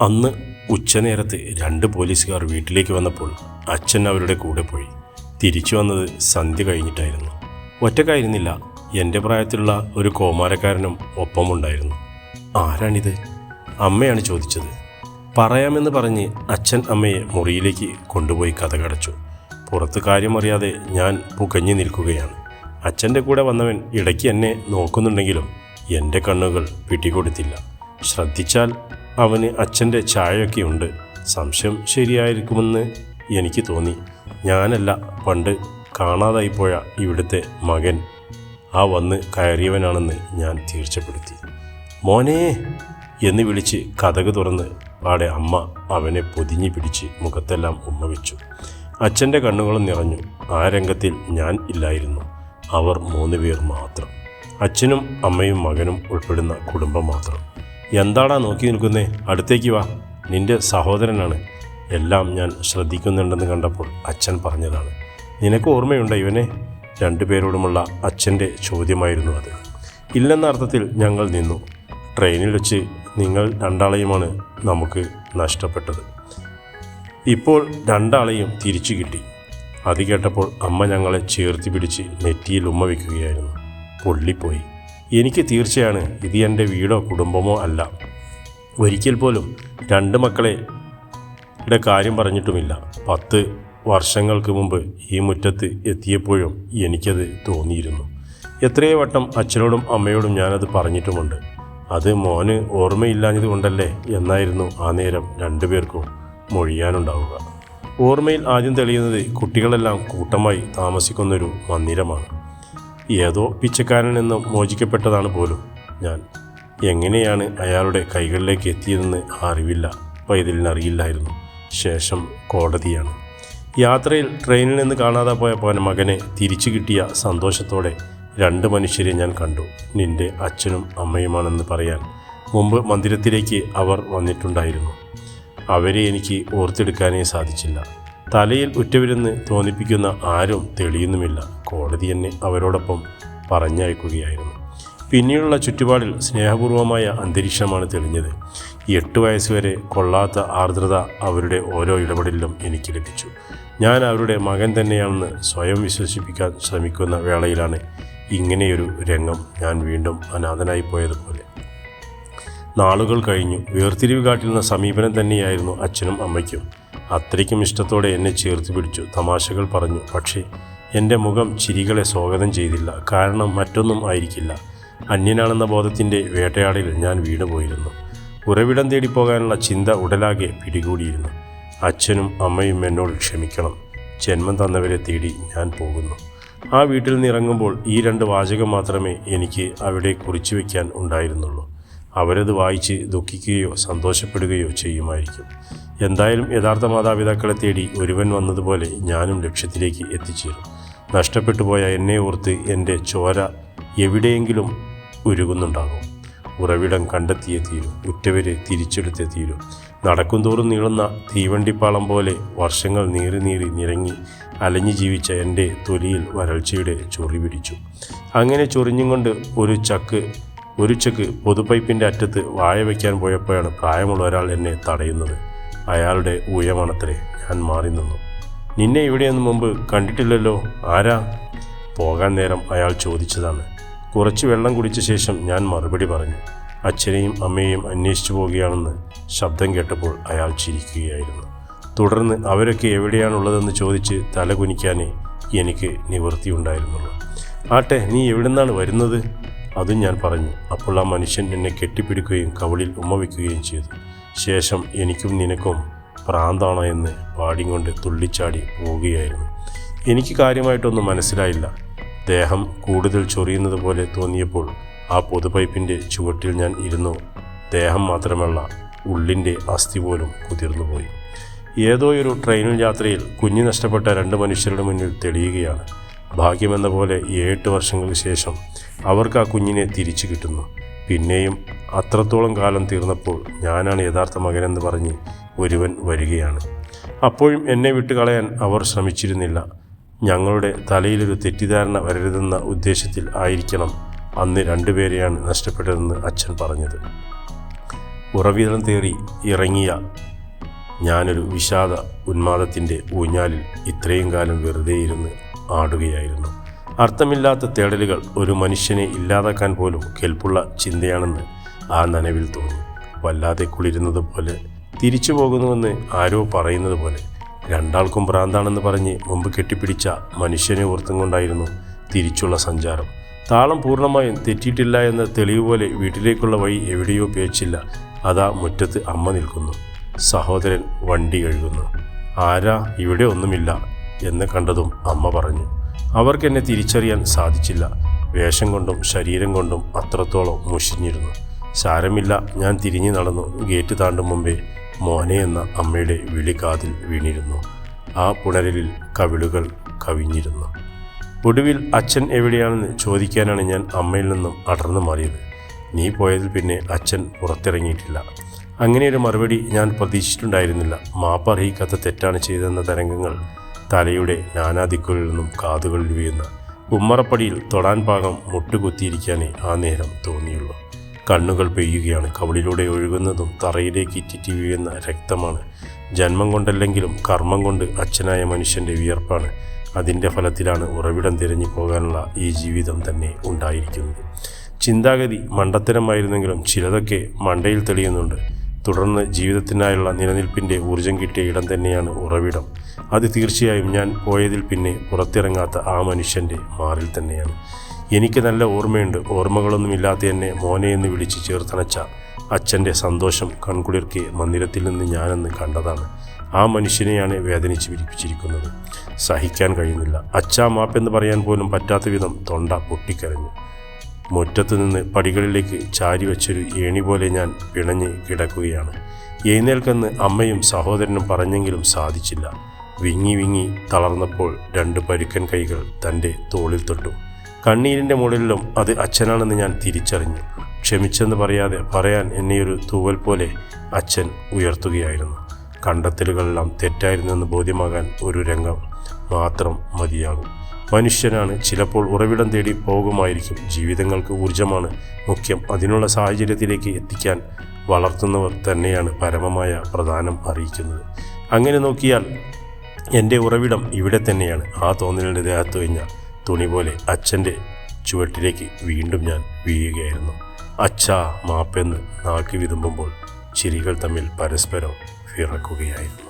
അന്ന് ഉച്ചനേരത്ത് രണ്ട് പോലീസുകാർ വീട്ടിലേക്ക് വന്നപ്പോൾ അച്ഛൻ അവരുടെ കൂടെ പോയി. തിരിച്ചു വന്നത് സന്ധ്യ കഴിഞ്ഞിട്ടായിരുന്നു. ഒറ്റക്കായിരുന്നില്ല എന്റെ പ്രായത്തിലുള്ള ഒരു കോമാരക്കാരനും ഒപ്പമുണ്ടായിരുന്നു. ആരാണിത്? അമ്മയാണ് ചോദിച്ചത്. പറയാമെന്ന് പറഞ്ഞ് അച്ഛൻ അമ്മയെ മുറിയിലേക്ക് കൊണ്ടുപോയി കഥ കടച്ചു പുറത്ത് കാര്യമറിയാതെ ഞാൻ പുകഞ്ഞു നിൽക്കുകയാണ്. അച്ഛന്റെ കൂടെ വന്നവൻ ഇടയ്ക്ക് എന്നെ നോക്കുന്നുണ്ടെങ്കിലും എന്റെ കണ്ണുകൾ പിടികൊടുത്തില്ല. ശ്രദ്ധിച്ചാൽ അവന് അച്ഛന്റെ ചായയൊക്കെയുണ്ട് സംശയം ശരിയായിരിക്കുമെന്ന് എനിക്ക് തോന്നി. ഞാനല്ല പണ്ട് കാണാതായിപ്പോയ ഇവിടുത്തെ മകൻ. ആ വന്ന് കയറിയവനാണെന്ന് ഞാൻ തീർച്ചപ്പെടുത്തി. മോനെ! എന്ന് വിളിച്ച് കഥക് തുറന്ന് പാടെ അമ്മ അവനെ പൊതിഞ്ഞു പിടിച്ച് മുഖത്തെല്ലാം ഉമ്മ വെച്ചു അച്ഛന്റെ കണ്ണുകളും നിറഞ്ഞു. ആ രംഗത്തിൽ ഞാൻ ഇല്ലായിരുന്നു. അവർ മൂന്ന് പേർ മാത്രം. അച്ഛനും അമ്മയും മകനും ഉൾപ്പെടുന്ന കുടുംബം മാത്രം. എന്താടാ നോക്കി നിൽക്കുന്നേ? അടുത്തേക്ക് വാ. നിന്റെ സഹോദരനാണ്. എല്ലാം ഞാൻ ശ്രദ്ധിക്കുന്നുണ്ടെന്ന് കണ്ടപ്പോൾ അച്ഛൻ പറഞ്ഞതാണ്. നിനക്ക് ഓർമ്മയുണ്ടോ ഇവനെ? രണ്ടുപേരോടുമുള്ള അച്ഛന്റെ ചോദ്യമായിരുന്നു അത്. ഇല്ലെന്ന അർത്ഥത്തിൽ ഞങ്ങൾ നിന്നു. ട്രെയിനിൽ വെച്ച് നിങ്ങൾ രണ്ടാളെയുമാണ് നമുക്ക് നഷ്ടപ്പെട്ടത്. ഇപ്പോൾ രണ്ടാളെയും തിരിച്ചു കിട്ടി. അത് കേട്ടപ്പോൾ അമ്മ ഞങ്ങളെ ചേർത്തി പിടിച്ച് നെറ്റിയിൽ ഉമ്മ വയ്ക്കുകയായിരുന്നു പൊള്ളിപ്പോയി. എനിക്ക് തീർച്ചയാണ് ഇത് എന്റെ വീടോ കുടുംബമോ അല്ല. ഒരിക്കൽ പോലും രണ്ട് മക്കളെ യുടെ കാര്യം പറഞ്ഞിട്ടുമില്ല. പത്ത് വർഷങ്ങൾക്ക് മുമ്പ് ഈ മുറ്റത്ത് എത്തിയപ്പോഴും എനിക്കത് തോന്നിയിരുന്നു. എത്രയോ വട്ടം അച്ഛനോടും അമ്മയോടും ഞാനത് പറഞ്ഞിട്ടുമുണ്ട്. അത് മോന് ഓർമ്മയില്ലാഞ്ഞത് കൊണ്ടല്ലേ എന്നായിരുന്നു ആ നേരം രണ്ടുപേർക്കും മൊഴിയാനുണ്ടാവുക. ഓർമ്മയിൽ ആദ്യം തെളിയുന്നത് കുട്ടികളെല്ലാം കൂട്ടമായി താമസിക്കുന്നൊരു മന്ദിരമാണ്. ഏതോ പിച്ചക്കാരൻ നിന്നും മോചിക്കപ്പെട്ടതാണ് പോലും ഞാൻ. എങ്ങനെയാണ് അയാളുടെ കൈകളിലേക്ക് എത്തിയതെന്ന് അറിവില്ല പൈതലിനറിയില്ലായിരുന്നു. ശേഷം കോടതിയാണ്. യാത്രയിൽ ട്രെയിനിൽ നിന്ന് കാണാതെ പോയ പോയ മകനെ തിരിച്ചു കിട്ടിയ സന്തോഷത്തോടെ രണ്ട് മനുഷ്യരെ ഞാൻ കണ്ടു. നിന്റെ അച്ഛനും അമ്മയുമാണെന്ന് പറയാൻ മുമ്പ് മന്ദിരത്തിലേക്ക് അവർ വന്നിട്ടുണ്ടായിരുന്നു. അവരെ എനിക്ക് ഓർത്തെടുക്കാനേ സാധിച്ചില്ല. തലയിൽ ഉറ്റവരെന്ന് തോന്നിപ്പിക്കുന്ന ആരും തെളിയുന്നുമില്ല. കോടതി എന്നെ അവരോടൊപ്പം പറഞ്ഞയക്കുകയായിരുന്നു. പിന്നീടുള്ള ചുറ്റുപാടിൽ സ്നേഹപൂർവമായ അന്തരീക്ഷമാണ് തെളിഞ്ഞത്. എട്ട് വയസ്സുവരെ കൊള്ളാത്ത ആർദ്രത അവരുടെ ഓരോ ഇടപെടലിലും എനിക്ക് ലഭിച്ചു. ഞാൻ അവരുടെ മകൻ തന്നെയാണെന്ന് സ്വയം വിശ്വസിപ്പിക്കാൻ ശ്രമിക്കുന്ന വേളയിലാണ് ഇങ്ങനെയൊരു രംഗം ഞാൻ വീണ്ടും അനാഥനായി പോയതുപോലെ. നാളുകൾ കഴിഞ്ഞു. വേർതിരിവ് കാട്ടിരുന്ന സമീപനം തന്നെയായിരുന്നു അച്ഛനും അമ്മയ്ക്കും. അത്രയ്ക്കും ഇഷ്ടത്തോടെ എന്നെ ചേർത്ത് പിടിച്ചു തമാശകൾ പറഞ്ഞു. പക്ഷേ എന്റെ മുഖം ചിരികളെ സ്വാഗതം ചെയ്തില്ല. കാരണം മറ്റൊന്നും ആയിരിക്കില്ല. അന്യനാണെന്ന ബോധത്തിന്റെ വേട്ടയാടിൽ ഞാൻ വീണുപോയിരുന്നു. ഉറവിടം തേടി പോകാനുള്ള ചിന്ത ഉടലാകെ പിടികൂടിയിരുന്നു. അച്ഛനും അമ്മയും എന്നോട് ക്ഷമിക്കണം. ജന്മം തന്നവരെ തേടി ഞാൻ പോകുന്നു. ആ വീട്ടിൽ നിന്ന് ഇറങ്ങുമ്പോൾ ഈ രണ്ട് വാചകം മാത്രമേ എനിക്ക് അവിടെ കുറിച്ചു വയ്ക്കാൻ ഉണ്ടായിരുന്നുള്ളൂ. അവരത് വായിച്ച് ദുഃഖിക്കുകയോ സന്തോഷപ്പെടുകയോ ചെയ്യുമായിരിക്കും. എന്തായാലും യഥാർത്ഥ മാതാപിതാക്കളെ തേടി ഒരുവൻ വന്നതുപോലെ ഞാനും ലക്ഷ്യത്തിലേക്ക് എത്തിച്ചേരും. നഷ്ടപ്പെട്ടു പോയ എന്നെ ഓർത്ത് എന്റെ ചോര എവിടെയെങ്കിലും ഉരുകുന്നുണ്ടാകും. ഉറവിടം കണ്ടെത്തിയേ തീരും ഉറ്റവരെ തിരിച്ചെടുത്തേ തീരും. നടക്കുംതോറും നീളുന്ന തീവണ്ടിപ്പാളം പോലെ വർഷങ്ങൾ നീറി നീറി നിരങ്ങി അലഞ്ഞു ജീവിച്ച എന്റെ തൊലിയിൽ വരൾച്ചയുടെ ചൊറി പിടിച്ചു. അങ്ങനെ ചൊറിഞ്ഞും കൊണ്ട് ഒരു ചക്ക് ഒരു ചക്ക് പൊതുപൈപ്പിന്റെ അറ്റത്ത് വായ വയ്ക്കാൻ പോയപ്പോഴാണ് പ്രായമുള്ള ഒരാൾ എന്നെ തടയുന്നത്. അയാളുടെ ഉയമണത്തിലെ ഞാൻ മാറി നിന്നു. നിന്നെ ഇവിടെയൊന്നും മുമ്പ് കണ്ടിട്ടില്ലല്ലോ. ആരാ? പോകാൻ നേരം അയാൾ ചോദിച്ചതാണ്. കുറച്ച് വെള്ളം കുടിച്ച ശേഷം ഞാൻ മറുപടി പറഞ്ഞു. അച്ഛനെയും അമ്മയെയും അന്വേഷിച്ചു പോവുകയാണെന്ന് ശബ്ദം കേട്ടപ്പോൾ അയാൾ ചിരിക്കുകയായിരുന്നു. തുടർന്ന് അവരൊക്കെ എവിടെയാണുള്ളതെന്ന് ചോദിച്ച് തല കുനിക്കാനേ എനിക്ക് നിവൃത്തിയുണ്ടായിരുന്നുള്ളൂ. ആട്ടെ നീ എവിടുന്നാണ് വരുന്നത്? അതും ഞാൻ പറഞ്ഞു. അപ്പോൾ ആ മനുഷ്യൻ എന്നെ കെട്ടിപ്പിടിക്കുകയും കവളിൽ ഉമ്മ വയ്ക്കുകയും ചെയ്തു. ശേഷം എനിക്കും നിനക്കും പ്രാന്താണോ എന്ന് പാടിക്കൊണ്ട് തുള്ളിച്ചാടി പോവുകയായിരുന്നു. എനിക്ക് കാര്യമായിട്ടൊന്നും മനസ്സിലായില്ല. ദേഹം കൂടുതൽ ചൊറിയുന്നത് പോലെ തോന്നിയപ്പോൾ ആ പൊതുപൈപ്പിന്റെ ചുവട്ടിൽ ഞാൻ ഇരുന്നു. ദേഹം മാത്രമല്ല ഉള്ളിന്റെ അസ്ഥി പോലും കുതിർന്നുപോയി ഏതോ ഒരു ട്രെയിനിൽ യാത്രയിൽ കുഞ്ഞു നഷ്ടപ്പെട്ട രണ്ട് മനുഷ്യരുടെ മുന്നിൽ തെളിയുകയാണ്. ഭാഗ്യമെന്ന പോലെ ഏഴെട്ട് വർഷങ്ങൾക്ക് ശേഷം അവർക്ക് ആ കുഞ്ഞിനെ തിരിച്ചു കിട്ടുന്നു. പിന്നെയും അത്രത്തോളം കാലം തീർന്നപ്പോൾ ഞാനാണ് യഥാർത്ഥ മകനെന്ന് പറഞ്ഞ് ഒരുവൻ വരികയാണ്. അപ്പോഴും എന്നെ വിട്ടുകളയാൻ അവർ ശ്രമിച്ചിരുന്നില്ല. ഞങ്ങളുടെ തലയിലൊരു തെറ്റിദ്ധാരണ വരരുതെന്ന ഉദ്ദേശത്തിൽ ആയിരിക്കണം അന്ന് രണ്ടുപേരെയാണ് നഷ്ടപ്പെട്ടതെന്ന് അച്ഛൻ പറഞ്ഞത്. ഉറവിതം തേറി ഇറങ്ങിയ ഞാനൊരു വിഷാദ ഉന്മാദത്തിന്റെ ഊഞ്ഞാലിൽ ഇത്രയും കാലം വെറുതെ ഇരുന്ന് ആടുകയായിരുന്നു. അർത്ഥമില്ലാത്ത തേടലുകൾ ഒരു മനുഷ്യനെ ഇല്ലാതാക്കാൻ പോലും കെൽപ്പുള്ള ചിന്തയാണെന്ന് ആ നനവിൽ തോന്നി. വല്ലാതെ കുളിരുന്നത് പോലെ തിരിച്ചു പോകുന്നുവെന്ന് ആരോ പറയുന്നത് പോലെ രണ്ടാൾക്കും ഭ്രാന്താണെന്ന് പറഞ്ഞ് മുമ്പ് കെട്ടിപ്പിടിച്ച മനുഷ്യനെ ഓർത്തും കൊണ്ടായിരുന്നു തിരിച്ചുള്ള സഞ്ചാരം. താളം പൂർണമായും തെറ്റിയിട്ടില്ല എന്ന തെളിവ് പോലെ വീട്ടിലേക്കുള്ള വഴി എവിടെയോ പേച്ചില്ല. അതാ മുറ്റത്ത് അമ്മ നിൽക്കുന്നു. സഹോദരൻ വണ്ടി കഴുകുന്നു. ആരാ? ഇവിടെ ഒന്നുമില്ല എന്ന് കണ്ടതും അമ്മ പറഞ്ഞു. അവർക്കെന്നെ തിരിച്ചറിയാൻ സാധിച്ചില്ല. വേഷം കൊണ്ടും ശരീരം കൊണ്ടും അത്രത്തോളം മുഷിഞ്ഞിരുന്നു. സാരമില്ല ഞാൻ തിരിഞ്ഞു നടന്നു ഗേറ്റ് താണ്ടും മുമ്പേ. മോനെ എന്ന അമ്മയുടെ വിളികാതിൽ വീണിരുന്നു. ആ പുണരലിൽ കവിളുകൾ കവിഞ്ഞിരുന്നു. ഒടുവിൽ അച്ഛൻ എവിടെയാണെന്ന് ചോദിക്കാനാണ് ഞാൻ അമ്മയിൽ നിന്നും അടർന്നു മാറിയത്. നീ പോയതിൽ പിന്നെ അച്ഛൻ പുറത്തിറങ്ങിയിട്ടില്ല. അങ്ങനെയൊരു മറുപടി ഞാൻ പ്രതീക്ഷിച്ചിട്ടുണ്ടായിരുന്നില്ല. മാപ്പ് അറിയിക്കാത്ത തെറ്റാണ് ചെയ്തതെന്ന തരംഗങ്ങൾ തലയുടെ നാനാദിക്കുകളിൽ നിന്നും കാതുകളിൽ വീഴുന്ന ഉമ്മറപ്പടിയിൽ തൊടാൻ പാകം മുട്ടുകുത്തിയിരിക്കാനേ ആ നേരം തോന്നിയുള്ളൂ. കണ്ണുകൾ പെയ്യുകയാണ്. കവളിലൂടെ ഒഴുകുന്നതും തറയിലേക്ക് ഇറ്റിറ്റി വീഴുന്ന രക്തമാണ്. ജന്മം കൊണ്ടല്ലെങ്കിലും കർമ്മം കൊണ്ട് അച്ഛനായ മനുഷ്യന്റെ വിയർപ്പാണ്. അതിന്റെ ഫലത്തിലാണ് ഉറവിടം തിരഞ്ഞു പോകാനുള്ള ഈ ജീവിതം തന്നെ ഉണ്ടായിരിക്കുന്നത്. ചിന്താഗതി മണ്ടത്തരമായിരുന്നെങ്കിലും ചിലതൊക്കെ മണ്ടയിൽ തെളിയുന്നുണ്ട്. തുടർന്ന് ജീവിതത്തിനായുള്ള നിലനിൽപ്പിന്റെ ഊർജം കിട്ടിയ ഇടം തന്നെയാണ് ഉറവിടം. അത് തീർച്ചയായും ഞാൻ പോയതിൽ പിന്നെ പുറത്തിറങ്ങാത്ത ആ മനുഷ്യന്റെ മാറിൽ തന്നെയാണ്. എനിക്ക് നല്ല ഓർമ്മയുണ്ട്. ഓർമ്മകളൊന്നുമില്ലാത്ത എന്നെ മോനെ എന്ന് വിളിച്ച് ചേർത്തണച്ച അച്ഛന്റെ സന്തോഷം കൺകുളിർക്കെ മന്ദിരത്തിൽ നിന്ന് ഞാനെന്ന് കണ്ടതാണ്. ആ മനുഷ്യനെയാണ് വേദനിച്ച് പിരിപ്പിച്ചിരിക്കുന്നത് സഹിക്കാൻ കഴിയുന്നില്ല. അച്ഛാ മാപ്പെന്ന് പറയാൻ പോലും പറ്റാത്ത വിധം തൊണ്ട പൊട്ടിക്കരഞ്ഞു. മുറ്റത്ത് നിന്ന് പടികളിലേക്ക് ചാരി വെച്ചൊരു ഏണി പോലെ ഞാൻ പിണഞ്ഞ് കിടക്കുകയാണ്. എഴുന്നേൽക്കെന്ന് അമ്മയും സഹോദരനും പറഞ്ഞെങ്കിലും സാധിച്ചില്ല. വിങ്ങി വിങ്ങി തളർന്നപ്പോൾ രണ്ട് പരുക്കൻ കൈകൾ തന്റെ തോളിൽ തൊട്ടു. കണ്ണീരിന്റെ മുകളിലും അത് അച്ഛനാണെന്ന് ഞാൻ തിരിച്ചറിഞ്ഞു. ക്ഷമിച്ചെന്ന് പറയാതെ പറയാൻ എന്നെയൊരു തൂവൽ പോലെ അച്ഛൻ ഉയർത്തുകയായിരുന്നു. കണ്ടെത്തലുകളെല്ലാം തെറ്റായിരുന്നെന്ന് ബോധ്യമാകാൻ ഒരു രംഗം മാത്രം മതിയാകും. മനുഷ്യനാണ് ചിലപ്പോൾ ഉറവിടം തേടി പോകുമായിരിക്കും. ജീവിതങ്ങൾക്ക് ഊർജമാണ് മുഖ്യം. അതിനുള്ള സാഹചര്യത്തിലേക്ക് എത്തിക്കാൻ വളർത്തുന്നവർ തന്നെയാണ് പരമമായ പ്രധാനം അറിയിക്കുന്നത്. അങ്ങനെ നോക്കിയാൽ എന്റെ ഉറവിടം ഇവിടെ തന്നെയാണ്. ആ തോന്നലിന്റെ ദേഹത്ത് കഴിഞ്ഞ തുണി പോലെ അച്ഛന്റെ ചുവട്ടിലേക്ക് വീണ്ടും ഞാൻ വീഴുകയായിരുന്നു. അച്ഛാ മാപ്പെന്ന് നാക്കി വിതുമ്പുമ്പോൾ ചിരികൾ തമ്മിൽ പരസ്പരം വിറക്കുകയായിരുന്നു.